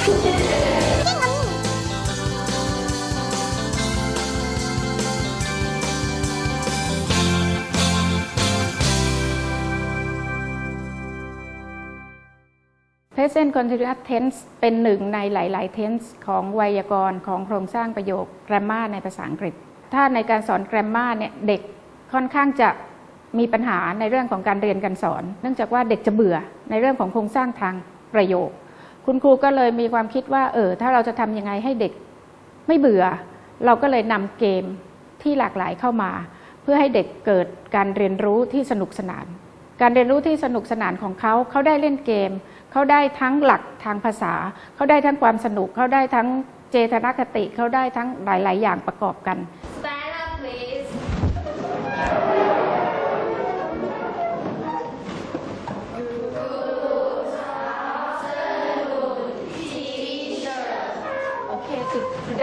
present continuous tense เป็นหนึ่งในหลาย ๆ tense ของไวยากรณ์ของโครงสร้างประโยค grammar ในภาษาอังกฤษ ถ้าในการสอน grammar เนี่ยเด็กค่อนข้างจะมีปัญหาในเรื่องของการเรียนการสอน เนื่องจากว่าเด็กจะเบื่อในเรื่องของโครงสร้างทางประโยค คุณครูก็เลยมีความคิดว่า เออ ถ้าเราจะทำยังไงให้เด็กไม่เบื่อ เราก็เลยนำเกมที่หลากหลายเข้ามา เพื่อให้เด็กเกิดการเรียนรู้ที่สนุกสนาน การเรียนรู้ที่สนุกสนานของเขา เขาได้เล่นเกม เขาได้ทั้งหลักทางภาษา เขาได้ทั้งความสนุก เขาได้ทั้งเจตนคติ เขาได้ทั้งหลาย ๆ อย่างประกอบกัน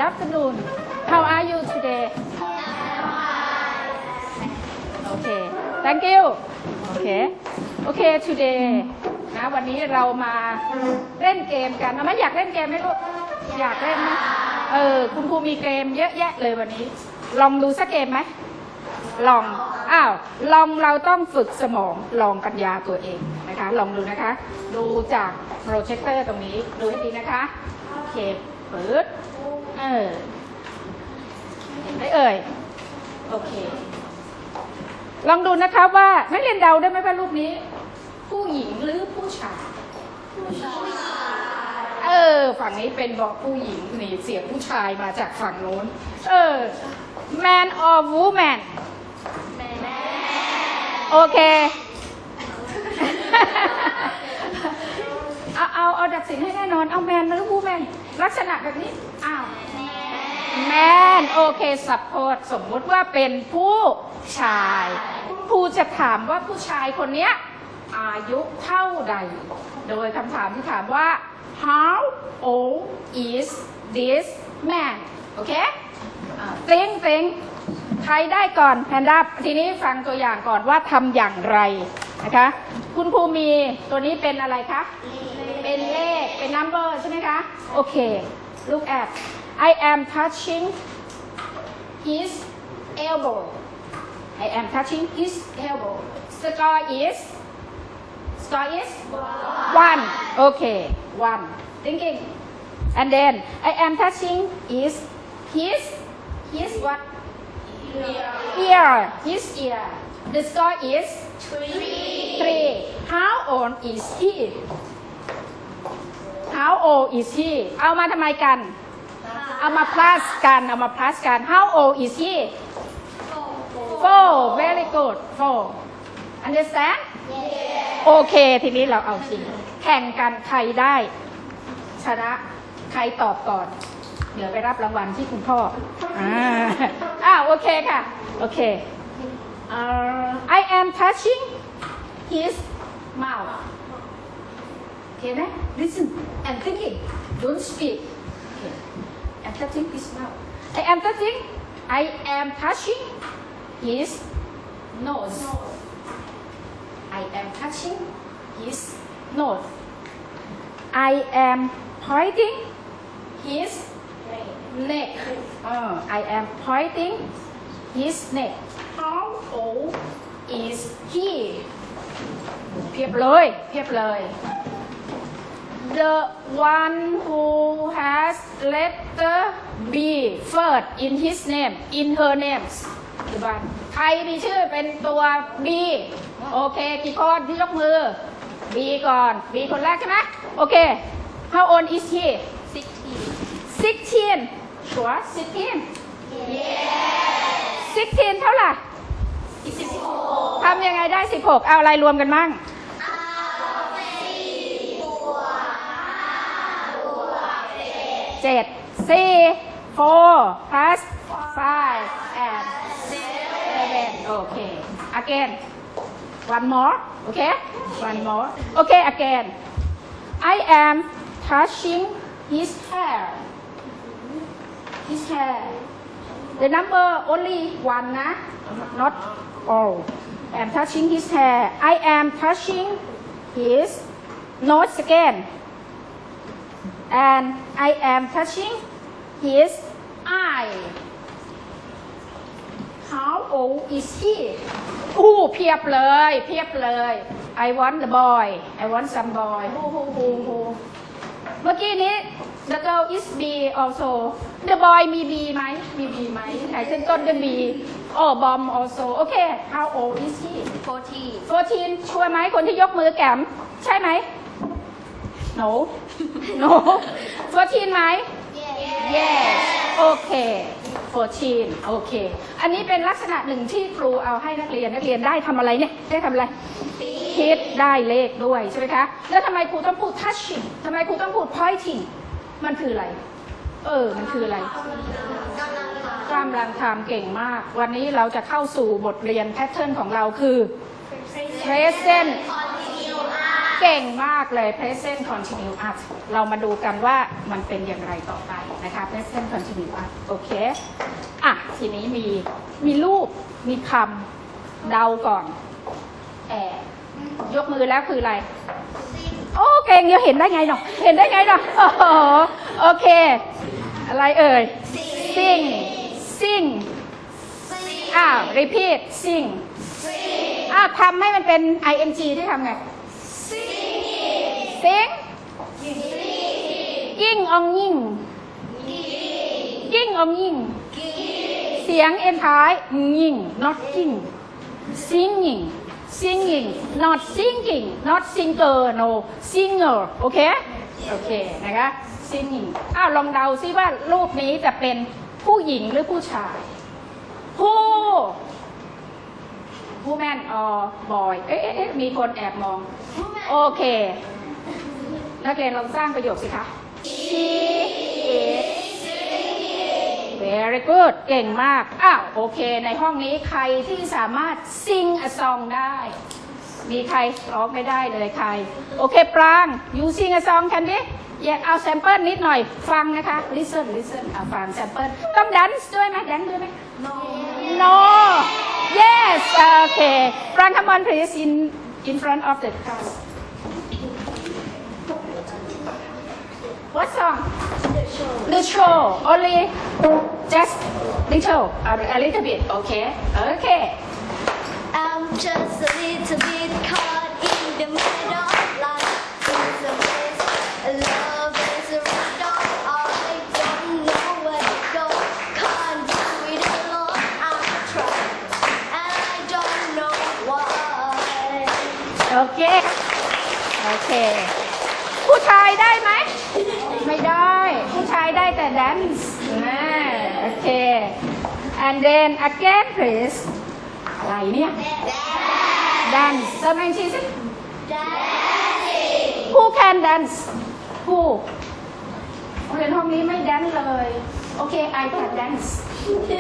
afternoon. How are you today? Okay, thank you. Okay, okay today นะวันนี้เรามาเล่นเกมกันเอาไหมอยากเล่นเกมไหมลูกอยากเล่นไหมเออคุณครูมีเกมเยอะแยะเลยวันนี้ ลองดูสักเกมไหมลองอ้าวลองเราต้องฝึกสมองลองปัญญาตัวเองนะคะ ลองดูนะคะ ดูจากโปรเจคเตอร์ตรงนี้ดูให้ดีนะคะโอเคเปิด เออไหมเอ่ย โอเค ลองดูนะคะว่านักเรียนเดาได้ไหมว่ารูปนี้ ผู้หญิงหรือผู้ชาย ผู้ชาย เออ ฝั่งนี้เป็นบอกผู้หญิงนี่เสียงผู้ชายมาจากฝั่งโน้น เออ man or woman โอเคเอาเอาเอาดัดสินให้แน่นอน เอาแมนหรือวูแมนลักษณะแบบนี้อ้า แมนโอเคสัพพดสมมุติว่าเป็นผู้ชายคุณครูจะถามว่าผู้ชายคนเนี้ยอายุเท่าใด โดยคำถามที่ถามว่า how old is this man โอเคติงติงใครได้ก่อนแพนด้าทีนี้ฟังตัวอย่างก่อนว่าทำอย่างไรนะคะ คุณครูมีตัวนี้เป็นอะไรคะ เป็นเลขเป็น number ใช่ไหมคะ โอเค look at I am touching his elbow I am touching his elbow score is score is one okay one thinking and then I am touching his his his what ear his ear the score is three how old is he how old is he เอามาทำไมกัน เอามา plus กัน เอามา plus กัน how old is he four very good four understand โอเค ทีนี้เราเอาจริง แข่งกันใครได้ ชนะใครตอบก่อน เดี๋ยวไปรับรางวัลที่คุณพ่อ อ่าอ้าวโอเคค่ะ โอเคเอ่อ I am touching his mouth โอเคไหม listen and thinking don't speak okay I'm touching his mouth I am touching I am touching his nose I am touching his nose I am pointing his neck uh, I am pointing his neck how old is he เพียบเลยเพียบเลย the one who has letter B first in his name in her names ปัจจุบันใครมีชื่อเป็นตัว B โอเค กี่คนที่ยกมือ B ก่อน B คนแรกใช่ไหมโอเค how old is he 16 sure 16 16 เท่าไหร่ทำยังไงได้ 16 เอาอะไรรวมกันมั่ง 7 4 plus 5 and 7 okay. Again. One more. Okay? One more. Okay again. I am touching his hair. His hair. The number only one nah? not all. I am touching his hair. I am touching his nose again. And I am touching his eye how old is he อู้เพียบเลย เพียบเลย I want the boy I want some boy ฮูฮูฮูฮูเมื่อกี้นี้ the girl is B also the boy มี B ไหมมี B ไหมไหนขึ้นต้นด้วย B โอ้ bomb also โอเค how old is he 14 14ชัวร์ไหมคนที่ยกมือแกมใช่ไหม no no 14ไหม yes โอเค14โอเคอันนี้เป็นลักษณะหนึ่งที่ครูเอาให้นักเรียนนักเรียนได้ทำอะไรเนี่ย ได้ทำอะไร คิดได้เลขด้วยใช่ไหมคะ แล้วทำไมครูต้องพูด touching ทำไมครูต้องพูด pointing มันคืออะไร เออ มันคืออะไรกำลังทำเก่งมาก วันนี้เราจะเข้าสู่บทเรียนแพทเทิร์นของเราคือ present เก่งมากเลย present continuous เรามาดูกันว่ามันเป็นอย่างไรต่อไปนะคะ present continuous โอเค อะ ทีนี้มีมีรูป มีคำเดาก่อน แอบยกมือแล้วคืออะไร โอ้เก่งเดี๋ยวเห็นได้ไงเนาะเห็นได้ไงเนาะโอ้โหโอเค อะไรเอ่ย sing sing อ้าว repeat sing อ้าวทำให้มันเป็น ing ที่ทำไง sing ยิ่งอองยิ่ง ยิ่งอองยิ่ง เสียงเอ็นท้าย ยิ่ง not ยิ่ง singing singing not singing not singer no singer โอเค โอเค นะคะ singing อ้าวลองเดาซิว่ารูปนี้จะเป็นผู้หญิงหรือผู้ชาย ผู้ ผู้แมนออบอยเอ๊ะเอ๊ะเอ๊ะมีคนแอบมอง โอเค นักเรียนลองสร้างประโยคสิคะ she is very good เก่งมาก อ้าวโอเค ในห้องนี้ใครที่สามารถ sing a song ได้ มีใครร้องไม่ได้เลยใคร โอเค ปราง you sing a song can be อยากเอาแซมเปิลนิดหน่อย ฟังนะคะ listen listen เอาฟังแซมเปิลต้อง dance ด้วยไหม dance ด้วยไหม No. Yes. Okay. Frank, come on, please, in in front of the class. What song? The show. Only just little, a, a little bit. Okay. Okay. I'm just a little bit and then again please อะไรเนี่ย dance เติมแองชีสิ Who can dance Who เรียนห้องนี้ไม่แดนเลย โอเค I can dance โอเค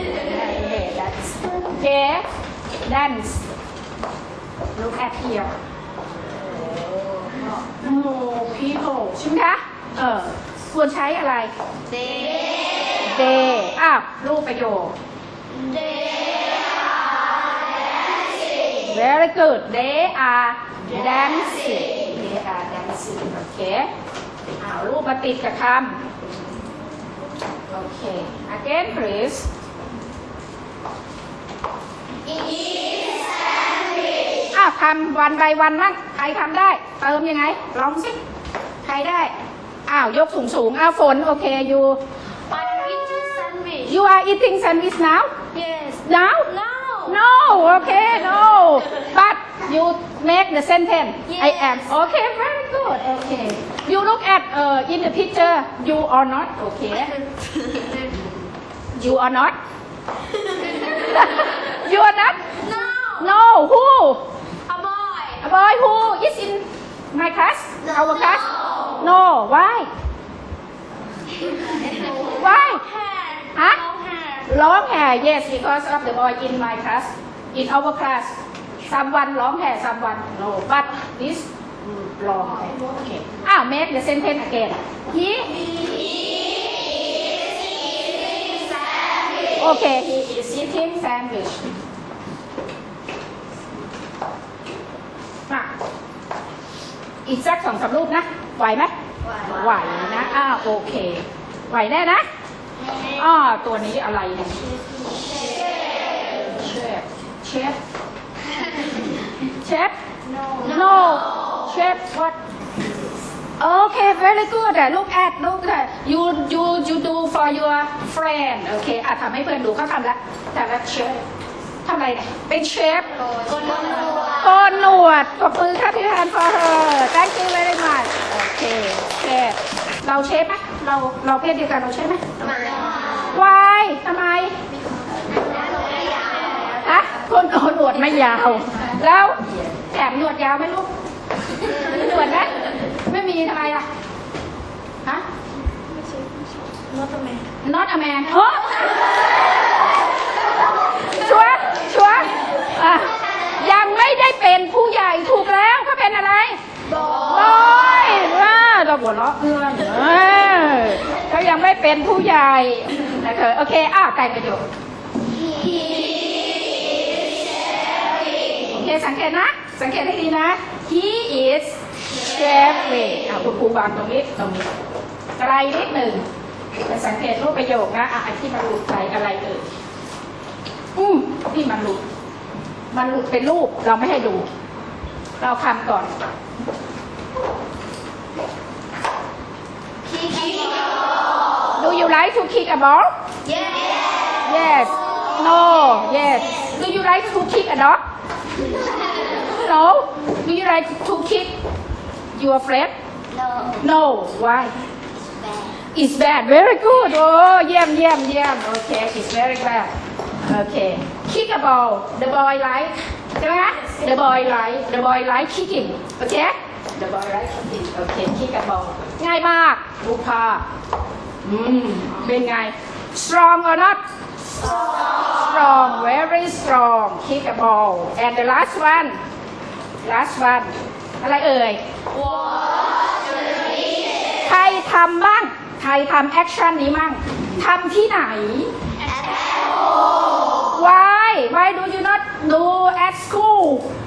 dance โอเค dance look at here no people ใช่ไหมคะ เออควรใช้อะไร they อ้าวรูปประโยค very good they are dancing they are dancing โอเคเอารูปมาติดกับคำ โอเค again please อ้าวทำวันใบวันมั่งใครทำได้ เติมยังไง ลองสิ ใครได้ อ้าว ยกสูงสูงอ้าวฝน โอเค you I'm eating sandwich. You are eating sandwich now Yes. now No. No, okay, no. But you make the sentence. I am. Okay, very good. Okay. You look at uh, in the picture. You are not. Okay. You are not. you are not. No. No. Who? A boy. A boy who is in my class? Our class? No. Why? Why? Hair. Huh? Long hair. Long hair, yes, because of the boy in my class, in our class. Someone long hair, someone no, but this mm, long hair. Okay. Ah, make the sentence again. He. Okay, he is eating sandwich. อะอีกสักสองสามรูปนะ ไหวไหมไหวนะ อ้าวโอเค ไหวแน่นะ อ่าตัวนี้อะไรเนี่ยเชฟเชฟ no chef what okay very good แต่ look at look at you you you do for your friend โอเคอะทำให้เพื่อนดูเขาทำละแต่ละเชฟทำอะไรเนี่ยเป็นเชฟโกนหนวดปรบมือค่ะพี่แพน for her thank you very much โอเคเชฟเราเชฟไหม เราเราเพศเดียวกันเราเชฟไหมวายทำไมอะคนโกนหนวดไม่ยาว แล้วแถมหนวดยาวไหมลูกหนวดไหมไม่มีทำไมล่ะฮะ not a man เฮ้ชัวร์ชัวร์อะยังไม่ได้เป็นผู้ใหญ่ถูกแล้วเขาเป็นอะไรบอยว่าเราหัวเราะเอื้อน เขายังไม่เป็นผู้ใหญ่นะคะโอเคอ้าวแต่งประโยคโอเคสังเกตนะ สังเกตให้ดีนะ he is shaving อะคุณครูวางตรงนี้ตรงนี้ไกลนิดหนึ่งไปสังเกตรูปประโยคนะอะอันที่มันหลุดไปอะไรเอ่ยอืมที่มันหลุด มันหลุดเป็นรูปเราไม่ให้ดู เราคำก่อน Do you like to kick a ball? Yes. No. Yes. Do you like to kick a dog? No. Do you like to kick your friend? No. Why? It's bad. Very good. Oh, เยี่ยมเยี่ยมเยี่ยม Okay. It's very bad. Okay. Kick a ball. The boy like ใช่ไหม The boy like The boy like kicking. Okay. The boy like kicking. Okay. Kick a ball. ง่ายมากลูกค้าอืมเป็นไง Strong or not? Strong. Very strong. Kick a ball. And the last one. Last one. อะไรเอ่ย ใครทำบ้าง ใครทำแอคชั่นนี้มั่งทำที่ไหน Why Why do you not do at school ท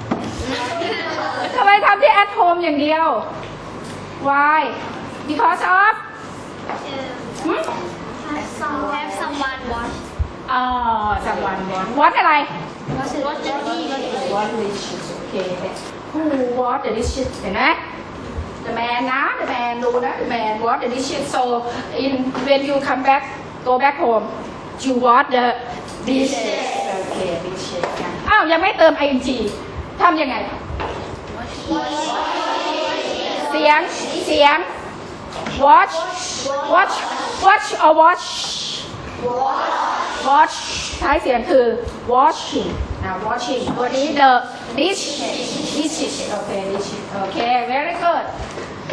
ำไมทำที่ at home อย่างเดียว Why Because of หืม Have someone watch. อ๋อ someone want what อะไร Watch the what dishes okay who what the dishes เห็นไหม the man นะ the man ดูนะ the man what the dishes so in when you come back go back home you what the dishes okay dishes นะอ้าว ยังไม่เติม ing ทำยังไง เสียง เสียง watch watch watch or watch watch ท้ายเสียงคือ watching นะ watching ตัวนี้ the dish dishes โอเค dishes โอเค very good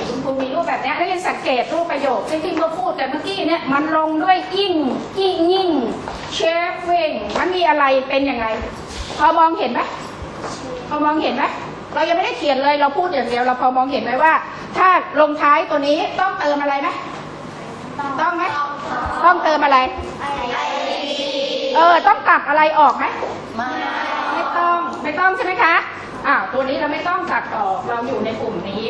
คุณครูมีรูปแบบนี้ยนักเรียนสังเกตรูปประโยคที่ที่เราพูดแต่เมื่อกี้เนี่ยมันลงด้วยยิ่งยิ่งยิ่ง shaving มันมีอะไรเป็นยังไงพอมองเห็นไหมพอมองเห็นไหม เรายังไม่ได้เขียนเลยเราพูดอย่างเดียวเราพอมองเห็นไหมว่า ถ้าลงท้ายตัวนี้ต้องเติมอะไรไหมต้องไหมต้องเติมอะไรเออต้องตัดอะไรออกไหมไม่ต้องไม่ต้องใช่ไหมคะอ้าวตัวนี้เราไม่ต้องตัดออกเราอยู่ในกลุ่มนี้